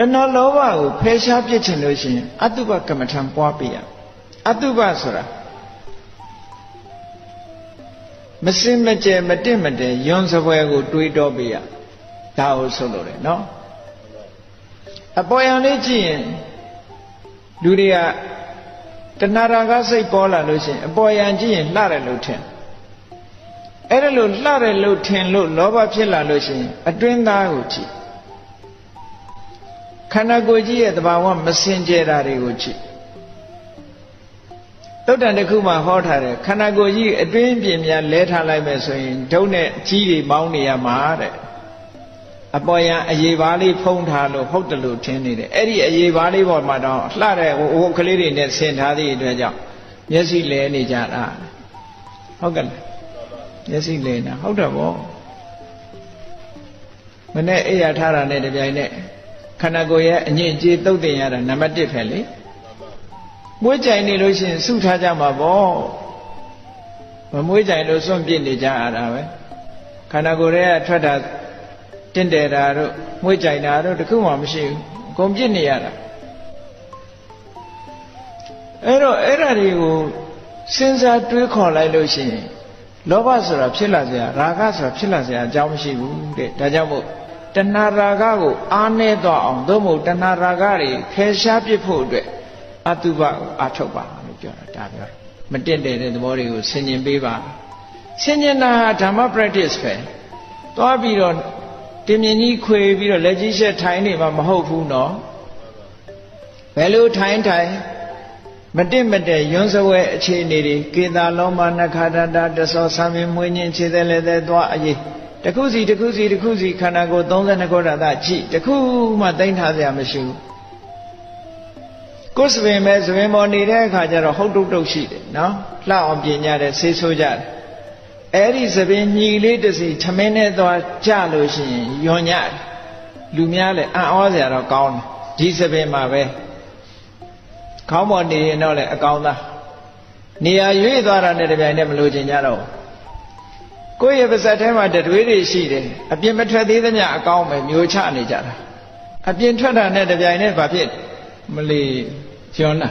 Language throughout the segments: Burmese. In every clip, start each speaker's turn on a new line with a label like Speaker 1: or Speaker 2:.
Speaker 1: တဏှာလောဘကိုဖယ်ရှားပြစ်ချင်လို့ရှိရင်အတုပကမ္မထံပွားပြရအတုပဆိုတာမစင်မကြဲမတင့်မတဲယွန်စပွဲကိုတွေးတော့ပြရဒါကိုဆိုလို့တယ်နော်အပေါ်ယံလေးကြည့်ရင်လူတွေကတဏှာရာဂစိတ်ပေါ်လာလို့ရှိရင်အပေါ်ယံကြည့်ရင်လှတယ်လို့ထင်အဲ့ဒါလို့လှတယ်လို့ထင်လို့လောဘဖြစ်လာလို့ရှိရင်အတွင်းသားကိုကြည့် ခန္ဓာကိုယ်ကြီးရဲ့သဘာဝမစင်ကြယ်တာတွေကိုကြည့်တုတ်တန်တစ်ခုမှဟောထားတယ်ခန္ဓာကိုယ်ကြီးအတွင်းပြင်များလဲထားလိုက်မယ်ဆိုရင်ဒုံနဲ့ကြီးတွေမောင်းနေရမှာတဲ့အပေါ်ယံအရေးပါးလေးဖုံးထားလို့ဟုတ်တယ်လို့ထင်နေတယ်အဲ့ဒီအရေးပါးလေးပေါ်မှာတော့လှတဲ့ဟိုဟိုကလေးတွေနဲ့ဆင်ထားသည့်အတွက်ကြောင့်မျက်စိလဲနေကြတာဟုတ်ကဲ့လားမျက်စိလဲနေတာဟုတ်တယ်ဗောမနဲ့အိယာထားတာနဲ့တပြိုင်နက် ခန္ဓာကိုယ်ရဲ့အညစ်အကြေးသုတ်တင်ရတာနံပါတ်1ပဲလေမွေးကြိုင်နေလို့ရှိရင်စုထားကြမှာဗောမမွေးကြိုင်လို့စွန့်ပစ်နေကြရတာပဲခန္ဓာကိုယ်ရဲ့ထွက်တာတင့်တယ်တာတို့မွေးကြိုင်တာတို့တခုမှမရှိဘူးအကုန်ပြစ်နေရတာအဲ့တော့အဲ့ဓာတွေကိုစဉ်းစားတွေးခေါ်လိုက်လို့ရှိရင်လောဘဆိုတာဖြစ်လာစရာရာဂဆိုတာဖြစ်လာစရာအကြောင်းမရှိဘူးတဲ့ဒါကြောင့်မို့ တဏှာရာဂကိုအားနည်းသွားအောင်သို့မဟုတ်တဏှာရာဂတွေဖယ်ရှားပစ်ဖို့အတွက်အတုပကိုအထုတ်ပါလို့ပြောတာဒါပြောမတင့်တယ်တဲ့သဘောတွေကိုဆင်ញင်ပေးပါဆင်ញင်တာဟာဓမ္မ practice ပဲသွားပြီးတော့တင်မြင်ကြီးခွေပြီးတော့လက်ကြီးရှက်ထိုင်နေမှာမဟုတ်ဘူးနော်ဘယ်လိုထိုင်ထိုင်မတင့်မတဲ့ယွန်းစဝဲအခြေအနေတွေကေတာလောမနခါတတာတသောဆံမြင်မွေးညင်းခြေသက်လည်းသက်သွားအရေး တခုစီတခုစီတခုစီခန္ဓာကိုယ်32ခုဓာတ်ကြည့်တခုမှသိမ့်ထားစရာမရှိဘူးကိုယ်စပင်မဲ့စပင်ပေါ်နေတဲ့အခါကျတော့ဟုတ်တုတ်တုတ်ရှိတယ်နော်လှအောင်ပြင်ကြတယ်ဆေးဆိုးကြတယ်အဲ့ဒီသပင်ညီလေးတစ်စီထမင်းနဲ့သွားကြလို့ရှိရင်ယွန်ညလူများလည်းအံ့ဩစရာတော့ကောင်းတယ်ဒီသပင်မှာပဲခေါင်းပေါ်နေရင်တော့လည်းအကောင်းသားနေရာရွေ့သွားတာနဲ့တပြိုင်တည်းမလို့ချင်ကြတော့ ကိုယ့်ရဲ့ပါဇက်ထဲမှာတတွေးတွေရှိတယ်အပြင်မထွက်သေးသမျှအကောင်းပဲမျိုးချနေကြတာအပြင်ထွက်တာနဲ့တပြိုင်တည်းဘာဖြစ်မလီကျွန်းတာ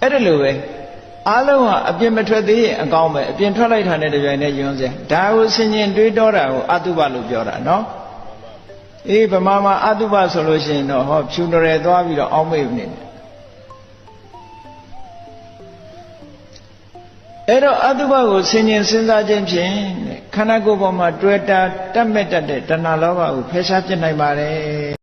Speaker 1: အဲ့ဒါလိုပဲအားလုံးဟာအပြင်မထွက်သေးရင်အကောင်းပဲအပြင်ထွက်လိုက်တာနဲ့တပြိုင်တည်းယွန်းစရာဒါကိုဆင်ញင်တွေးတောတာကိုအတုပလို့ပြောတာနော်အေးဗမာမှာအတုပဆိုလို့ရှိရင်တော့ဟောဖြူတော်သွားပြီးတော့အောင်းမေ့နေတယ် အဲ့တော့အတုပကိုဆင်ញင်စဉ်းစားခြင်းဖြင့်ခန္ဓာကိုယ်ပေါ်မှာတွေ့တာတတ်မဲ့တတ်တဲ့တဏှာလောဘကိုဖယ်ရှားပြစ်နိုင်ပါတယ်